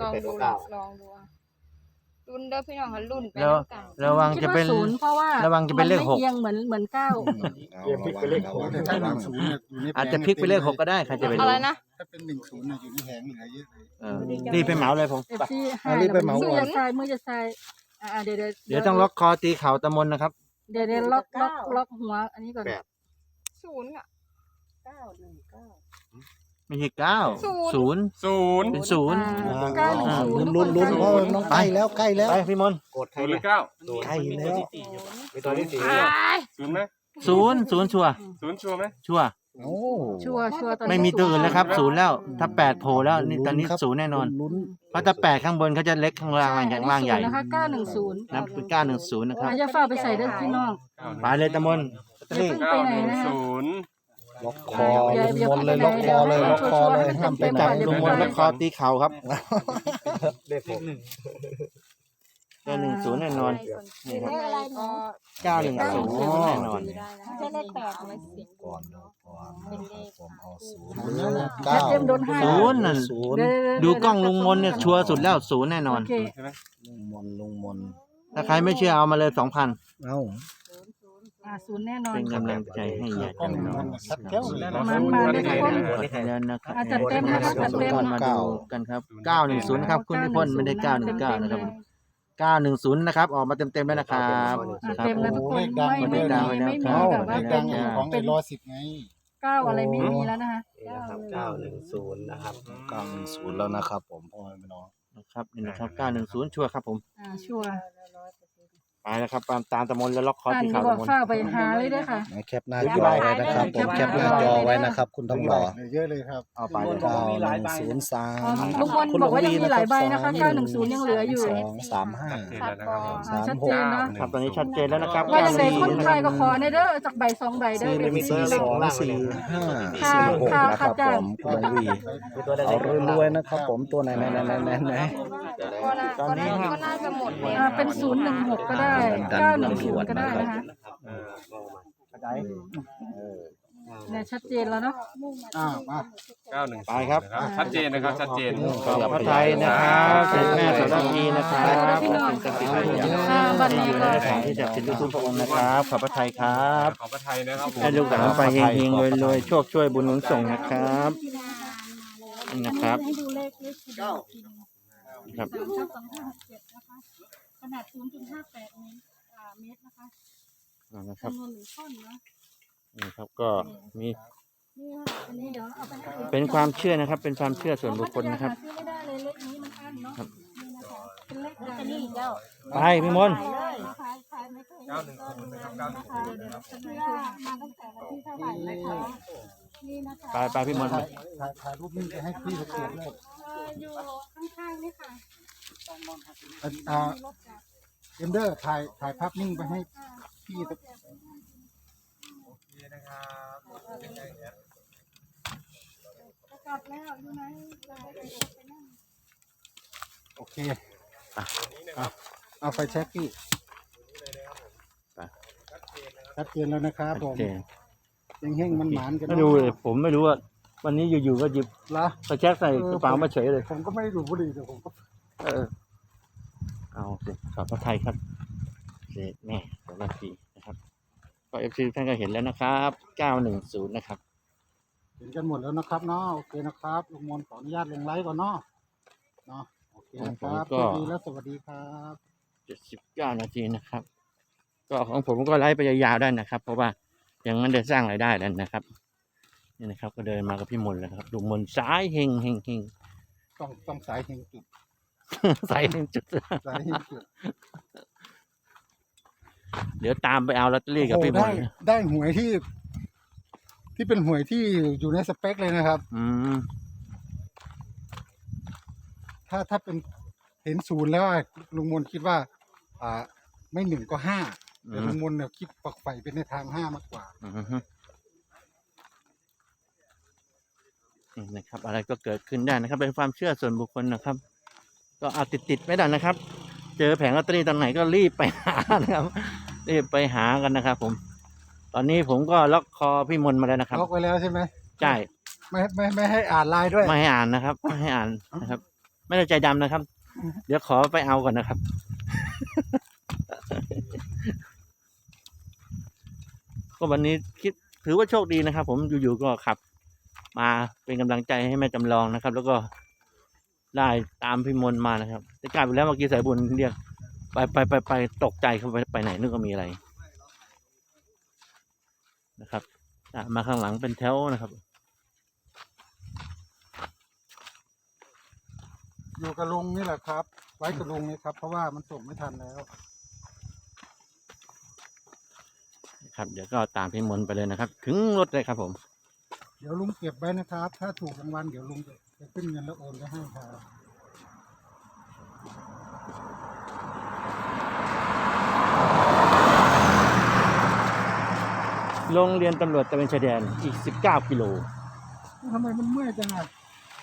ลองเป็ดดูเก้าลองดูอะรุ่นเด้อพี่น้องค่ะรุ่นไปแล้ว น้ำกันระวังคิดจะว่าเป็นศูนย์เพราะว่าระวังจะเป็นเลขมัหกไม่เอียงเหมือนเหมือนเก้าเตรียมพลิกไปเลขหกแต่ถ้าหนึ่งศูนย์เนี่ยอยู่ในแผงอาจจะพลิกไปเลขหกก็ได้ใครจะไปอะรู้ไรนะถ้าเป็นหนึ่งศูนย์เนี่ยอยู่ในแผงเหลือเยอะเลย เออรีบไปเหมาเลยผมเอฟไปซีอะรีบไปเหมาก่มือนอจะทรายมือจะทรายอ่าเดี๋ยวเดี๋ยวเดี๋ยวต้องล็อกคอตีเข่าตะมนนะครับ เดี๋ยวเดี๋ยวล็อกล็อกล็อกหัว อันนี้ก่อนแปด ศูนย์อะ ไม่ใช่เก้าศูศูนย์ศูนย์เป็นศูนย์อ่าเก้าหนึ่งศูนย์ ลุ้นลุ้นลุ้นเพราะว่าน้องใกล้แล้วใกล้แล้ว ไปพี่มนต์กดใครศูนย์หรืเนี่อยเก้าใกล้แล้วมีตัวที่สี่ศูนย์ไหมศูนย์ศูนย์ชัวร์ศูนย์ชัวร์ไหมชัวร์โอ้ชัวร์ชัวร์ตอนนี้ไม่มีตัวอื่นแล้วครับศูนย์แล้วถ้าแปดโผล่แล้วนี่ตอนนี้ครับศูนย์แน่นอน ลุ้นเพราะถ้าแปดข้างบนเขาจะเล็กข้างล่างล่างใหญ่ล่างใหญ่ศูนย์นะคะเก้าหนึ่งศูนย์นับเป็นเก้าหนึ่งศูนย์นะครับอาจจะฝ้ากไปใส่เด้อพี่น้องไปเลยตะมนต์ลอตเตอรี่เก้าหนึ่งศูนย์ ล็อกคอลุงมนเลยล็อกคอเลยล็อกคอเลยห้ามไปไหนจับลุงมนต์ล็อกคอตีเข่าครับเลขหกเก้าหนึ่งศูนย์แน่นอนนี่ครับอะไรก็เก้าหนึ่งศูนย์แน่นอนได้นะไม่ใช่เลขแปดเอาไว้เสียงก่อนก่อนเป็นเลขผมเอาศูนศูย์นย์เก้าศูนย์นั่นศูนย์เดี๋ยวเยวดูเยวกล้องลุงมนต์เนี่ยชัวร์สุดแล้วศูนย์แน่นอนโอเคใช่ไหมลุงมนลุงมนถ้าใครไม่เชื่อเอามาเลยสองพันเอ้า อ่าศูนย์แน่นอนเป็นกำลังใจให้ยายกล้องจำลลุงอมงนชัดแก้วเลยมามาเลยทุกคนกดแล้วนะครับอะจัดเต็มนะครับจัดเต็มมาดูกันครับเก้าหนึ่งศูนย์ครับคุณนิพนธ์ไม่ได้เก้าหนึ่งเก้านะครับเก้าหนึ่งศูนย์นะครับ ออกมาเต็มๆแล้วนะครับอะครับเต็มแล้วทุกคนเลขดังไม่ไม่เลขดัมีงไม่มีเอ้าแบบเลว่าขเป็ดันงของไอ้ร้อยสิบไงเก้าอะไรไม่มีแล้วนะคะนี่นะครับเก้าหนึ่งศูนย์นะครับเก้าหนึ่งศูนย์แล้วนะครับ ผมพ่อแม่พี่น้องนะครับนี่นะครับเก้าหนึ่งศูนย์ชัวร์ครับผม อ่า ชัวร์ ไปแล้วครับตามตามตะมนต์แล้วล็อกคออ่านที่จะเข่าบอตะกมนต์ฝ้ากไปหาเลยด้วยค่ะ นะแคปหน้าจอไว้นะครับผมแคปหน้าจอไว้นะครับ คุณทองหล่อเยอะเลยครับเอาไปเลยเก้าหนึ่งศูนย์สามอ๋อลุงพลบอกว่ายังมีหลายใบนะคะ910ยังเหลืออยู่ สองสามห้าเห็นแล้วนะครับผมอ่าชัดเจนเนาะครับตอนนี้ชัดเจนแล้วนะครับว่าจะเป็นคน910ไทยก็ขอในเด้อจากใบสองใบเด้อสี่หนึ่งเป็นสี่สองสี่ห้าสี่หกนะครับผมคุณลงวีมีตัวได้เอารวยๆนะครับ ผมตัวไหนไหนไหนไหนไหนไหน ก็น่าก็น่าก็น่าจะหมดแล้วอ่าเป็นศูนย์หนึ่งหกก็ได้เก้าหนึ่งศูนย์ก็ได้นะคะเออเนี่ยชัดเจนแล้วเนาะอ้าวมา เก้าหนึ่งไปครับนะครับ ชัดเจนนะครับ ชัดเจน ขอบพระไทยนะครับเสด็จแม่สารพีนะครับขอบคุณศักดิ์สิทธิ์ทุกอย่างอ่าบัตรนี้ที่อยู่ในก็สถานที่ศักดิ์สิทธิ์ทุกๆพระองค์นะครับ ขอบพระไทยครับขอบพระไทยนะครับผม ให้ลูกหลานไปเฮงๆรวยๆโชคช่วยบุญหนุนส่งนะครับนี่นะครับ ให้ดูเลขเลขครับ สามทับสองห้าหกเจ็ดนะคะ ขนาดศูนย์จุดห้าแปดเมตรอ่าเมตรนะคะเอานะครับ จำนวนหนึ่งท่อนนะนี่ครับก็มีนี่ค่ะอันนี้เดี๋ยวเอาไปให้เป็นความเชื่อนะครับ เป็นความเชื่อส่วนบุคคลนะครับ ซื้อไม่ได้เลยเลขนี้มันอั้นเนาะครับ นี่นะคะเป็นเลขดังนี่เจ้าไปพี่มนต์ขายเลยขายขายไม่เคยเห็นก็ดูนะครับเก้าหนึ่งศูนย์นะครับมาตั้งแต่วันที่เท่าไหร่นะคะนี่นะคะไปไปพี่มนต์ไปถ่ายถ่ายรูปนี้ไปให้พี่เขาเก็บเลยเอ่ออยู่ข้างๆนี่ค่ะ อ่าเอ็มเดอร์ถ่ายถ่ายภาพนิ่งไปให้พี่ตะจะกลับแล้วอยู่ไหนจะไปไปนั่งโอเคเอาเอาไฟแช็กพี่ชัดเจนแล้วนะครับผมเจนยังเฮงมันหมานกันไม่ดูเลยผมไม่รู้ว่า วันนี้อยู่ๆก็หยิบละกระแจ็คใส่กระเป๋ามาเฉยเลย ผมก็ไม่ได้ดูบุหรี่แต่ผมก็ เออ เอาสิขอบพระไทยครับเสด็จแม่สารพีนะครับ ก็เอฟซีท่านก็เห็นแล้วนะครับเก้าหนึ่งศูนย์นะครับ เห็นกันหมดแล้วนะครับเนาะโอเคนะครับลุงมนต์ขออนุญาตลงไลฟ์ก่อนเนาะเนาะโอเคนะครับผมก็ สวัสดีและสวัสดีครับเจ็ดสิบเก้านาทีนะครับ ก็ของผมก็ไลฟ์ไปยาวๆได้นะครับ เพราะว่าอย่างนั้นจะสร้างรายได้แล้วนะครับนี่นะครับ ก็เดินมากับพี่มนต์แล้วนะครับดูมนต์ซ้ายเฮงเฮงเฮงต้องต้องสายเฮงจุด สายเฮงจุด สายเฮงจุดเดี๋ยวตามไปเอาลอตเตอรี่กับโอ้โหพี่มได้นต์นะได้หวยที่ ที่เป็นหวยที่อยู่ในสเปคเลยนะครับ อืมถ้าถ้าเป็นเห็นศูนย์แล้วอะลุงมนต์คิดว่า อ่า ไม่หนึ่งก็ห้าอืแต่มลุงมนต์เนี่ยคิดฝักใฝ่เป็นในทางห้ามากกว่า อือฮึนี่นะครับ อะไรก็เกิดขึ้นได้นะครับ เป็นความเชื่อส่วนบุคคลนะครับ ก็เอาติดติดๆไว้ได้นะครับ เจอแผงลอตเตอรี่ตรงไหนก็รีบไปหานะครับ รีบไปหากันนะครับ ผม ตอนนี้ผมก็ล็อกคอพี่มนต์มาแล้วนะครับล็อกไว้แล้วใช่ไหมใช่ไม่ไม่ไม่ให้อ่านไลน์ด้วยไม่ให้อ่านนะครับไม่ให้อ่านนะครับ ไม่ได้ใจดำนะครับ เดี๋ยวขอไปเอาก่อนนะครับ ก็วันนี้คิดถือว่าโชคดีนะครับ ผมอยู่ๆก็ขับ มาเป็นกำลังใจให้แม่จำลองนะครับ แล้วก็ ได้ตามพี่มนต์มานะครับแต่กลายไปแล้วเมื่อกี้สายบุญเรียกไปไปไปไปตกใจเขาไปไปไหนนึกว่ามีอะไรนะครับตามมาข้างหลังเป็นแถวนะครับอยู่กับลุงนี่แหละครับ ไว้กับลุงนี่ครับ เพราะว่ามันส่งไม่ทันแล้ว ครับ เดี๋ยวก็ตามพี่มนต์ไปเลยนะครับ ถึงรถเลยครับผม เดี๋ยวลุงเก็บไว้นะครับ ถ้าถูกรางวัลเดี๋ยวลุงจะ จะขึ้นเงินแล้วโอนไปให้ครับโรงเรียนตำรวจตะเวนชายแดนอีก 19 กิโลทำไมมันเมื่อยจังอะ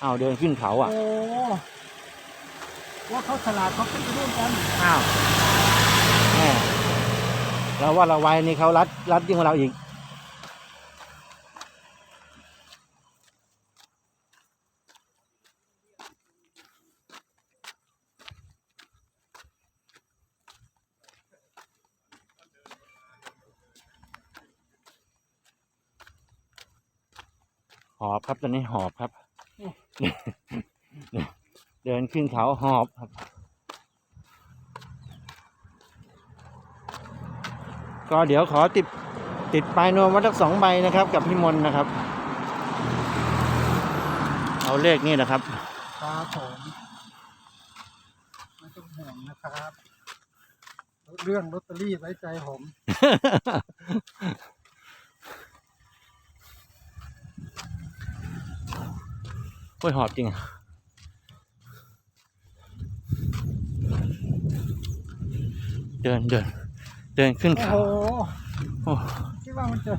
เอาเดินขึ้นเขาอะ โอ้ว่าเขาฉลาดเขาขึ้นไปร่วมกันอ้าวแม่เราว่าเราไว้นี่เขารัดรัดยิ่งกว่าเราอีก ห อบครับตอนนี้หอบครับ เดินขึ้นเขาหอบครับ ก็เดี๋ยวขอติดติดปลายนวมไวัดสักสองใบนะครับ กับพี่มนต์นะครับ เอาเลขนี่นะครับครับผมไม่ต้องห่วงนะครับ เรื่องลอตเตอรี่ไว้ใจผม โอ้ยหอบจริงอะเดินเดินเดินขึ้นโอ้เขาโหโอ้คิดว่ามันจะ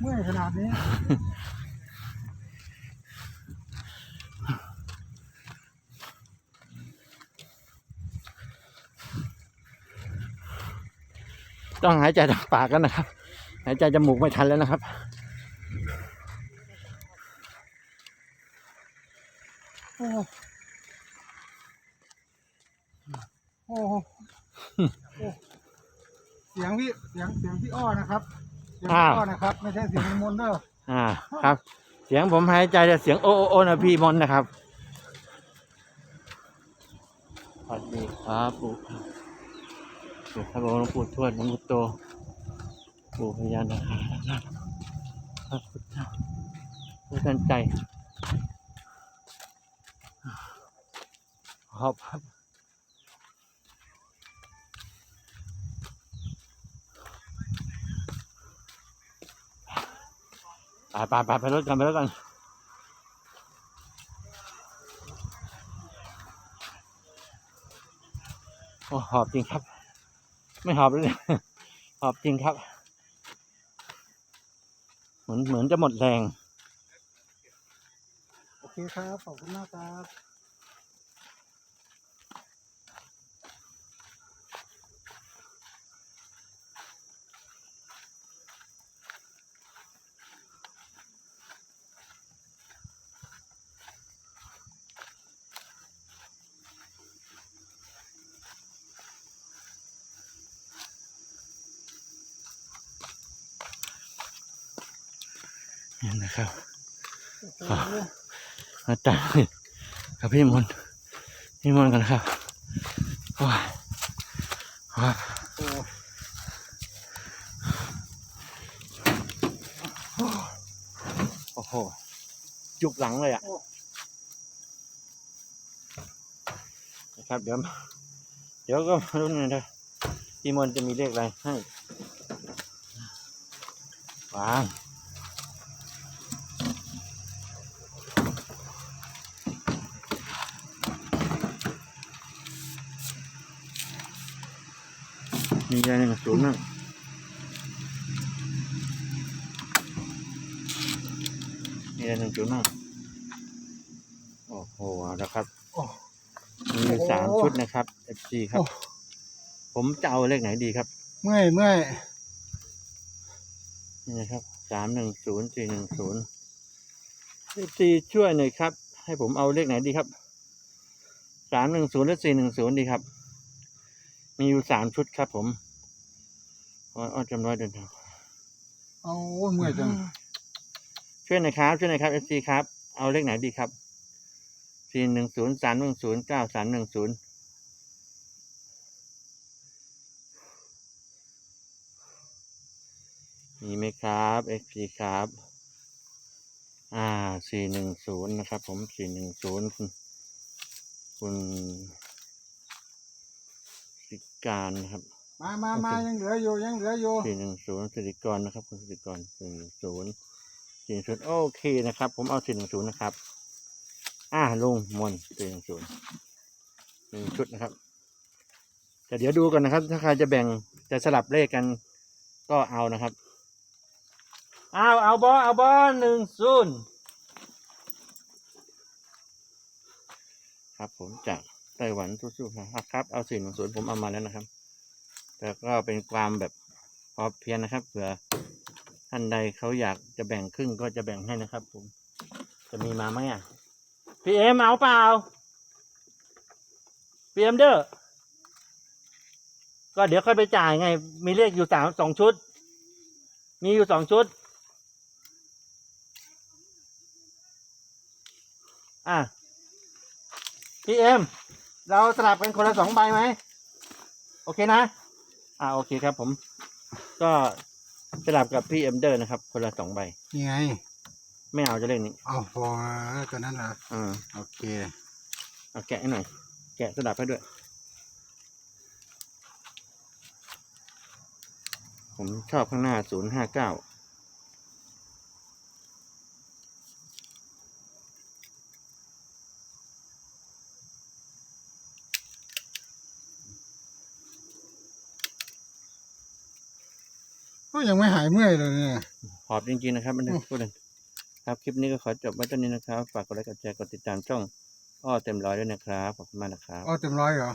เมื่อยขนาดนี้ ต้องหายใจทางปากกันนะครับ หายใจจมูกไม่ทันแล้วนะครับ โอ้โหโอ้โหโอ้เสียง พี่เสียงเสียงพี่อ้อนะครับเสียงพี่อ้าวอ้อนะครับ ไม่ใช่เสียงมนต์เด้ออ่าครับ เสียงผมหายใจแต่เสียงโอโอโอนะพี่มนต์นะครับสวัสดีครับปู่ปู่ครับผมหลวงปู่ทวดหลวงปู่โตปู่พญานาคานะครับพระพุทธเจ้าผู้ทันใจขอบครับ ไปไปไปไปรถกันไปรถกันโอ้หอบจริงครับ ไม่หอบเลยหอบจริงครับ เหมือนเหมือนจะหมดแรง โอเคครับ ขอบคุณมากครับ นี่นะครับขออาจารย์กับพี่มนต์พี่มนต์กันครับโอ้ยโอ้ยโอ้โอ้โหจุกหลังเลยอะนะครับเดี๋ยวเดี๋ยวก็มาลุ้นกันนะพี่มนต์จะมีเลขอะไรให้วาง มีอะไรหนึ่งศูนย์นั่งมีอะไรหนึ่งศูนย์นั่งโอ้โหเอาละครับโอ้มีอยู่สามชุดนะครับ FC ครับโอ้ผมจะเอาเลขไหนดีครับ เมื่อยเมื่อยนี่นะครับสามหนึ่งศูนย์สี่หนึ่งศูนย์ FC ช่วยหน่อยครับ ให้ผมเอาเลขไหนดีครับสามหนึ่งศูนย์หรือสี่หนึ่งศูนย์ดีครับ มีอยู่สามชุดครับผม อ้ออ้อจำร้อยเดินทางเอาโอ้ยเมื่อยจังช่วยหน่อยครับช่วยหน่อยครับเอฟซีครับ เอาเลขไหนดีครับสี่หนึ่งศูนย์สามหนึ่งศูนย์เก้าสามหนึ่งศูนย์มีไหมครับเอฟซีครับ อ่าสี่หนึ่งศูนย์นะครับ ผมสี่หนึ่งศูนย์คุณคุณสิการนะครับ มามามายังเหลืออยู่ยังเหลืออยู่สี่หนึ่งศูนย์สิริกรนะครับคุณสิริกรสี่หนึ่งศูนย์สี่ศูนย์โอเคนะครับ ผมเอาสี่หนึ่งศูนย์นะครับ อ่าลุงมนสี่หนึ่งศูนย์หนึ่งชุดนะครับแต่เดี๋ยวดูกันนะครับ ถ้าใครจะแบ่งจะสลับเลขกันก็เอานะครับเอาเอาบอเอาบอหนึ่งศูนย์ครับผมจากไต้หวันสู้ๆนะครับครับเอาสี่หนึ่งศูนย์ผมเอามาแล้วนะครับ แต่ก็เป็นความแบบพอเพียงนะครับ เผื่อท่านใดเขาอยากจะแบ่งครึ่งก็จะแบ่งให้นะครับ ผม จะมีมาไหมอะพี่เอ็มเอาเปล่าพี่เอ็มเด้อก็เดี๋ยวค่อยไปจ่ายไง มีเลขอยู่สามสองชุด มีอยู่สองชุด อะพี่เอ็ม เราสลับกันคนละสองใบไหม โอเคนะ อ่าโอเคครับผม ก็สลับกับพี่เอ็มเดอร์นะครับ คนละสองใบ นี่ไง ไม่เอาจะเล่นนี้เอาพอกันนั้นเหรออ่าโอเค เอาแกะให้หน่อย แกะสลับให้ด้วย ผมชอบข้างหน้าศูนย์ห้าเก้า ก็ยังไม่หายเมื่อยเลยเนี่ย หอบจริงๆนะครับมันพูดเลยครับคลิปนี้ก็ขอจบไว้เท่านี้นะครับ ฝากกดไลค์กดแชร์กดติดตามช่องอ้อเต็มร้อยด้วยนะครับขอบคุณมากนะครับอ๋อเต็มร้อยเหรอ